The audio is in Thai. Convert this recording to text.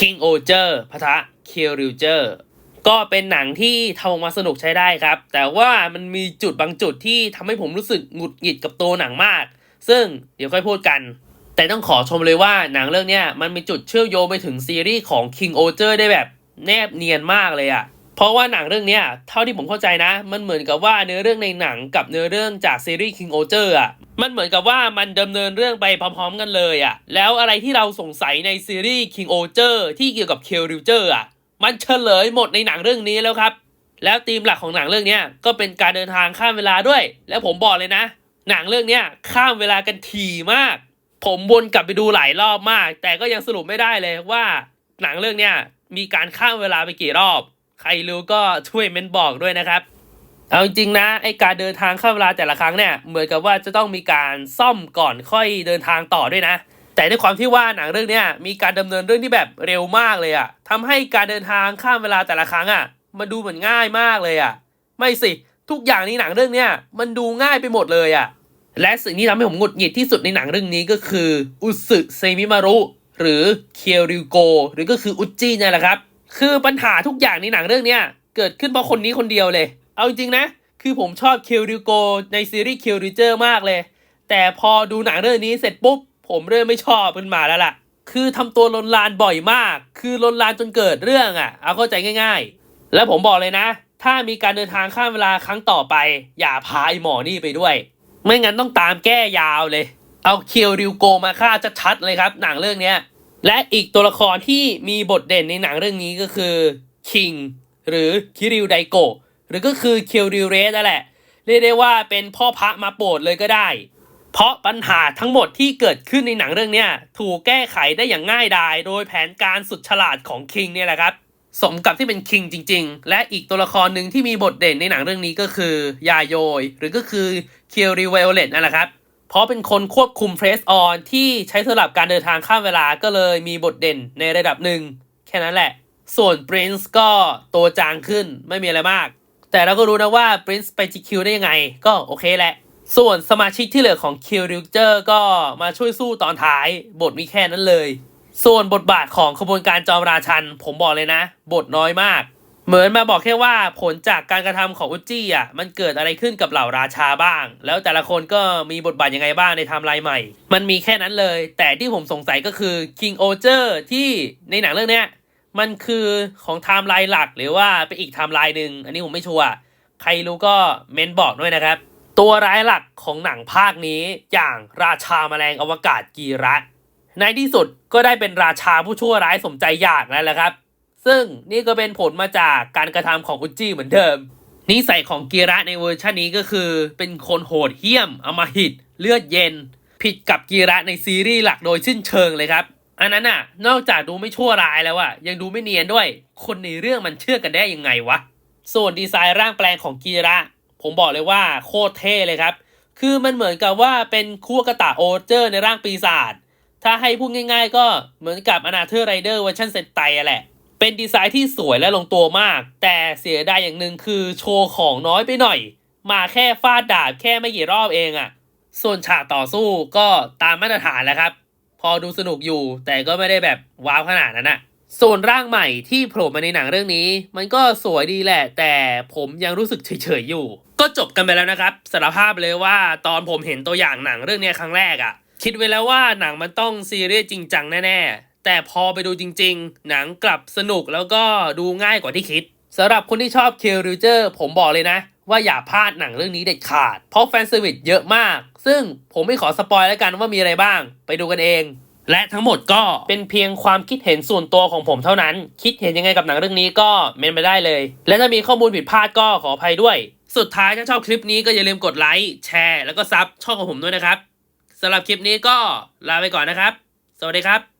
King o j e r พะทะ k i l r i g e r ก็เป็นหนังที่ทำออกมาสนุกใช้ได้ครับ แต่ว่ามันมีจุดบางจุดที่ทำให้ผมรู้สึกหงุดหงิดกับตัวหนังมาก ซึ่งเดี๋ยวค่อยพูดกัน แต่ต้องขอชมเลยว่าหนังเรื่องนี้มันมีจุดเชื่อมโยงไปถึงซีรีส์ของ King o j e r ได้แบบแนบเนียนมากเลยอะ เพราะว่าหนังเรื่องเนี้ยเท่าที่ผมเข้าใจนะ มันเหมือนกับว่าเนื้อเรื่องในหนังกับเนื้อเรื่องจากซีรีส์ King o j e r อะมันเหมือนกับว่ามันดำเนินเรื่องไปพร้อมๆกันเลยอะแล้วอะไรที่เราสงสัยในซีรีส์ King o j e r ที่เกี่ยวกับ k i l r i g e r อะมันเฉลยหมดในหนังเรื่องนี้แล้วครับ แล้วธีมหลักของหนังเรื่องเนี้ยก็เป็นการเดินทางข้ามเวลาด้วย แล้วผมบอกเลยนะ หนังเรื่องเนี้ยข้ามเวลากันถี่มาก ผมวนกลับไปดูหลายรอบมาก แต่ก็ยังสรุปไม่ได้เลยว่า หนังเรื่องเนี้ยมีการข้ามเวลาไปกี่รอบ ใครรู้ก็ช่วยเมนบอกด้วยนะครับ เอาจริงๆนะไอการเดินทางข้ามเวลาแต่ละครั้งเนี่ยเหมือนกับว่าจะต้องมีการซ่อมก่อนค่อยเดินทางต่อด้วยนะ แต่ด้วยความที่ว่าหนังเรื่องเนี้ยมีการดำเนินเรื่องที่แบบเร็วมากเลยอะทำให้การเดินทางข้ามเวลาแต่ละครั้งอะมันดูเหมือนง่ายมากเลยอะไม่สิทุกอย่างในหนังเรื่องเนี้ยมันดูง่ายไปหมดเลยอะและสิ่งที่ทำให้ผมหงุดหงิดที่สุดในหนังเรื่องนี้ก็คืออุสึเซมิมารุหรือเคียวริโก หรือก็คืออุจิเนี่ยแหละครับ คือปัญหาทุกอย่างในหนังเรื่องเนี้ยเกิดขึ้นเพราะคนนี้คนเดียวเลย เอาจริงๆนะ คือผมชอบเคียวริวโกในซีรีส์เคียวริเจอร์มากเลย แต่พอดูหนังเรื่องนี้เสร็จปุ๊บ ผมเริ่มไม่ชอบขึ้นมาแล้วล่ะ คือทำตัวลนลานบ่อยมาก คือลนลานจนเกิดเรื่องอะ เอาเข้าใจง่าย ๆ แล้วผมบอกเลยนะ ถ้ามีการเดินทางข้ามเวลาครั้งต่อไป อย่าพาไอหมอนี่ไปด้วย ไม่งั้นต้องตามแก้ยาวเลย เอาเคียวริวโกมาฆ่าชัดๆเลยครับ หนังเรื่องเนี้ย และอีกตัวละครที่มีบทเด่นในหนังเรื่องนี้ก็คือคิงหรือคิริวไดโกหรือก็คือเคียวริวเรสนั่นแหละ เรียกได้ว่าเป็นพ่อพระมาโปรดเลยก็ได้ เพราะปัญหาทั้งหมดที่เกิดขึ้นในหนังเรื่องนี้ถูกแก้ไขได้อย่างง่ายดาย โดยแผนการสุดฉลาดของคิงเนี่ยแหละครับ สมกับที่เป็นคิงจริง ๆ และอีกตัวละครหนึ่งที่มีบทเด่นในหนังเรื่องนี้ก็คือยาโยย หรือก็คือเคียวริวเวลเลตนั่นแหละครับ เพราะเป็นคนควบคุมเฟรสออนที่ใช้สำหรับการเดินทางข้ามเวลาก็เลยมีบทเด่นในระดับหนึ่ง แค่นั้นแหละ ส่วน Prince ก็ตัวจางขึ้นไม่มีอะไรมาก แต่เราก็รู้นะว่า Prince ไป GQ ได้ยังไง ก็โอเคแหละ ส่วนสมาชิกที่เหลือของ Q r i g e r ก็มาช่วยสู้ตอนท้ายบทมีแค่นั้นเลย ส่วนบทบาทของขบวนการจอมราชัน ผมบอกเลยนะ บทน้อยมาก เหมือนมาบอกแค่ว่าผลจากการกระทำของอุจจี้อะมันเกิดอะไรขึ้นกับเหล่าราชาบ้าง แล้วแต่ละคนก็มีบทบาทยังไงบ้างในไทม์ไลน์ใหม่ มันมีแค่นั้นเลย แต่ที่ผมสงสัยก็คือ King o j e r ที่ในหนังเรื่องเนี้ยมันคือของไทม์ไลน์หลักหรือว่าเป็นอีกไทม์ไลน์หนึ่งอันนี้ผมไม่ชัวร์ใครรู้ก็เมนบอกด้วยนะครับ ตัวร้ายหลักของหนังภาคนี้อย่างราชาแมลงอวกาศกีระในที่สุดก็ได้เป็นราชาผู้ชั่วร้ายสมใจอยากแล้วแหละครับ ซึ่งนี่ก็เป็นผลมาจากการกระทำของอุจจิเหมือนเดิม นิสัยของกีระในเวอร์ชันนี้ก็คือ เป็นคนโหดเหี้ยมอมหิตเลือดเย็น ผิดกับกีระในซีรีส์หลักโดยสิ้นเชิงเลยครับ อันนั้นน่ะ นอกจากดูไม่ชั่วร้ายแล้วอะยังดูไม่เนียนด้วย คนในเรื่องมันเชื่อกันได้ยังไงวะ ส่วนดีไซน์ร่างแปลงของกีระ ผมบอกเลยว่าโคตรเท่เลยครับ คือมันเหมือนกับว่าเป็นคู่กระตะโอเจอร์ในร่างปีศาจถ้าให้พูดง่าย ๆ ก็เหมือนกับอนาเธอร์ไรเดอร์เวอร์ชันเซนไตอะแหละ เป็นดีไซน์ที่สวยและลงตัวมาก แต่เสียดายอย่างหนึ่งคือโชว์ของน้อยไปหน่อย มาแค่ฟาดดาบแค่ไม่กี่รอบเองอะส่วนฉากต่อสู้ก็ตามมาตรฐานแหล้วครับ พอดูสนุกอยู่แต่ก็ไม่ได้แบบว้าวขนาดนั้นอะส่วนร่างใหม่ที่โผล่มาในหนังเรื่องนี้ มันก็สวยดีแหละ แต่ผมยังรู้สึกเฉยๆอยู่ ก็จบกันไปแล้วนะครับสารภาพเลยว่าตอนผมเห็นตัวอย่างหนังเรื่องนี้ครั้งแรกอะ คิดไว้แล้วว่าหนังมันต้องซีเรียสจริงจังแน่ๆ แต่พอไปดูจริง ๆ หนังกลับสนุกแล้วก็ดูง่ายกว่าที่คิดสำหรับคนที่ชอบเคลริเจอร์ผมบอกเลยนะ ว่าอย่าพลาดหนังเรื่องนี้เด็ดขาด เพราะแฟนเซอร์วิสเยอะมาก ซึ่งผมไม่ขอสปอยแล้วกันว่ามีอะไรบ้าง ไปดูกันเอง และทั้งหมดก็เป็นเพียงความคิดเห็นส่วนตัวของผมเท่านั้น คิดเห็นยังไงกับหนังเรื่องนี้ก็เมนไปได้เลย และถ้ามีข้อมูลผิดพลาดก็ขออภัยด้วย สุดท้ายถ้าชอบคลิปนี้ก็อย่าลืมกดไลค์แชร์แล้วก็ซับช่องของผมด้วยนะครับสำหรับคลิปนี้ก็ลาไปก่อนนะครับ สวัสดีครับ